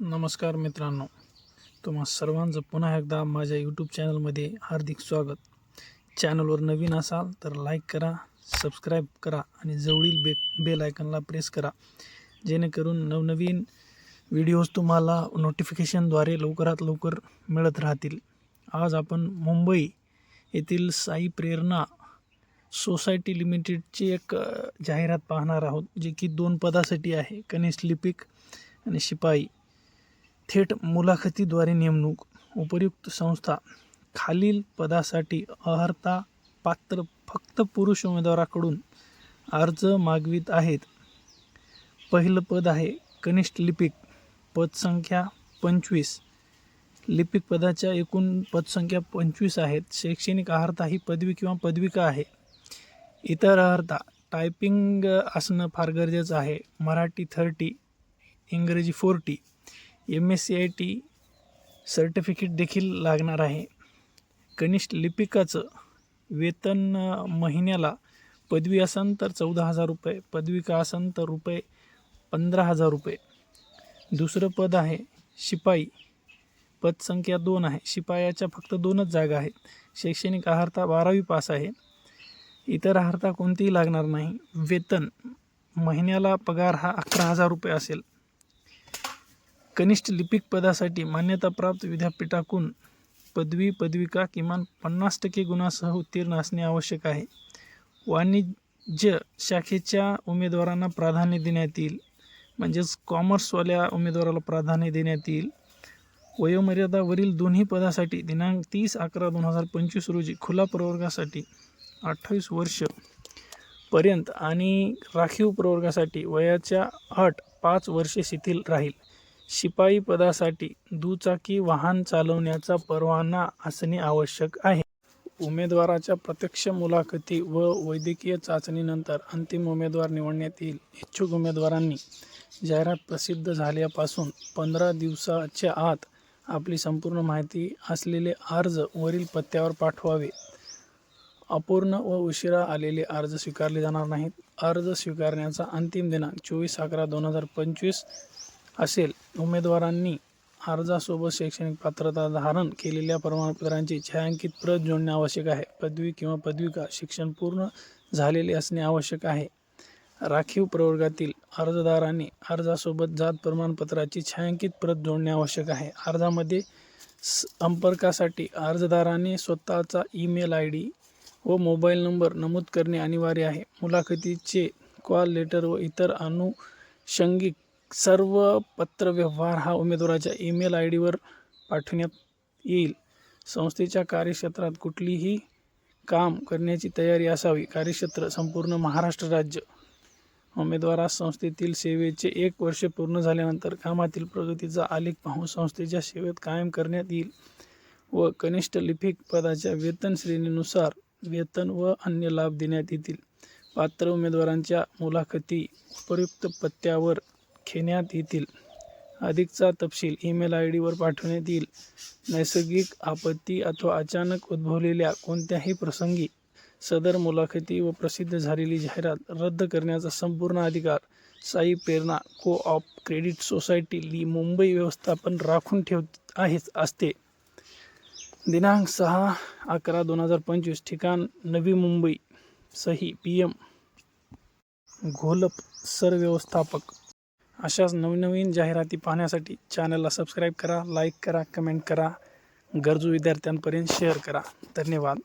नमस्कार मित्रांनो तुम्हा सर्वांचं पुन्हा एकदा माझ्या यूट्यूब चॅनलमध्ये हार्दिक स्वागत. चॅनलवर नवीन असाल तर लाईक करा सबस्क्राईब करा आणि जवळील बे बेल आयकनला प्रेस करा. जेणेकरून नवनवीन व्हिडिओज तुम्हाला नोटिफिकेशनद्वारे लवकरात लवकर मिळत राहतील. आज आपण मुंबई येथील साई प्रेरणा सोसायटी लिमिटेडची एक जाहिरात पाहणार आहोत जे की दोन पदासाठी आहे कनिष्ठ लिपिक आणि शिपाई. थेट मुलाखतीद्वारे नेमणूक. उपयुक्त संस्था. खालील पदासाठी अर्हता पात्र फक्त पुरुष उमेदवाराकडून अर्ज मागवित आहेत. पहिलं पद आहे कनिष्ठ लिपिक पदसंख्या पंचवीस. लिपिक पदाच्या एकूण पदसंख्या पंचवीस आहेत. शैक्षणिक अर्हता ही पदवी किंवा पदविका आहे. इतर अर्हता टायपिंग असणं फार गरजेचं आहे. मराठी थर्टी इंग्रजी forty. M S C I T certificate देखील लागणार आहे. कनिष्ठ लिपिकाचं वेतन महिन्याला पदवी असन तर चौदा हजार रुपये पदविका असन तर रुपये पंधरा हजार रुपये. दुसरं पद आहे शिपाई. पदसंख्या दोन आहे. शिपायाच्या फक्त दोनच जागा आहेत. शैक्षणिक अर्हता बारावी पास आहे. इतर अर्हता कोणतीही लागणार नाही. वेतन महिन्याला पगार हा अकरा हजार रुपये असेल. कनिष्ठ लिपिक पदासाठी मान्यताप्राप्त विद्यापीठाकडून पदवी पदविका किमान पन्नास टक्के गुणासह उत्तीर्ण असणे आवश्यक आहे. वाणिज्य शाखेच्या उमेदवारांना प्राधान्य देण्यात येईल. म्हणजेच कॉमर्सवाल्या उमेदवाराला प्राधान्य देण्यात येईल. वयोमर्यादावरील दोन्ही पदासाठी दिनांक तीस अकरा दोन हजार पंचवीस रोजी खुला प्रवर्गासाठी अठ्ठावीस वर्ष पर्यंत आणि राखीव प्रवर्गासाठी वयाच्या अट पाच वर्षे शिथिल राहील. शिपाई पदासाठी दुचाकी वाहन चालवण्याचा परवाना असणे आवश्यक आहे. उमेदवाराच्या प्रत्यक्ष मुलाखती व वैद्यकीय चाचणीनंतर अंतिम उमेदवार निवडण्यात येईल. इच्छुक उमेदवारांनी जाहिरात प्रसिद्ध झाल्यापासून पंधरा दिवसाच्या आत आपली संपूर्ण माहिती असलेले अर्ज वरील पत्त्यावर पाठवावे. अपूर्ण व उशिरा आलेले अर्ज स्वीकारले जाणार नाहीत. अर्ज स्वीकारण्याचा अंतिम दिनांक चोवीस अकरा दोन हजार पंचवीस असेल. उमेदवारांनी अर्जासोबत शैक्षणिक पात्रता धारण केलेल्या प्रमाणपत्रांची छायांकित प्रत जोडणे आवश्यक आहे. पदवी किंवा पदविका शिक्षण पूर्ण झालेले असणे आवश्यक आहे. राखीव प्रवर्गातील अर्जदारांनी अर्जासोबत जात प्रमाणपत्राची छायांकित प्रत जोडणे आवश्यक आहे. अर्जामध्ये संपर्कासाठी अर्जदाराने स्वतःचा ईमेल आय डी व मोबाईल नंबर नमूद करणे अनिवार्य आहे. मुलाखतीचे कॉल लेटर व इतर अनुषंगिक सर्व पत्रव्यवहार हा उमेदवाराच्या ईमेल आय डीवर पाठवण्यात येईल. संस्थेच्या कार्यक्षेत्रात कुठलीही काम करण्याची तयारी असावी. कार्यक्षेत्र संपूर्ण महाराष्ट्र राज्य. उमेदवारास संस्थेतील सेवेचे एक वर्ष पूर्ण झाल्यानंतर कामातील प्रगतीचा आलेख पाहून संस्थेच्या सेवेत कायम करण्यात येईल व कनिष्ठ लिपिक पदाच्या वेतन श्रेणीनुसार वेतन व अन्य लाभ देण्यात येतील. पात्र उमेदवारांच्या मुलाखती उपयुक्त पत्त्यावर घेण्यात येतील. अधिकचा तपशील ईमेल आय डीवर पाठवण्यात येईल. नैसर्गिक आपत्ती अथवा अचानक उद्भवलेल्या कोणत्याही प्रसंगी सदर मुलाखती व प्रसिद्ध झालेली जाहिरात रद्द करण्याचा संपूर्ण अधिकार Sai Prerna co op credit society ली मुंबई व्यवस्थापन राखून ठेवत आहेच असते. दिनांक सहा अकरा दोन हजार पंचवीस ठिकाण नवी मुंबई. सही पी एम. घोलप सरव्यवस्थापक. अशाच नवनवीन जाहिराती पाहण्यासाठी चॅनलला सबस्क्राईब करा लाईक करा कमेंट करा. गरजू विद्यार्थ्यांपर्यंत शेअर करा. धन्यवाद.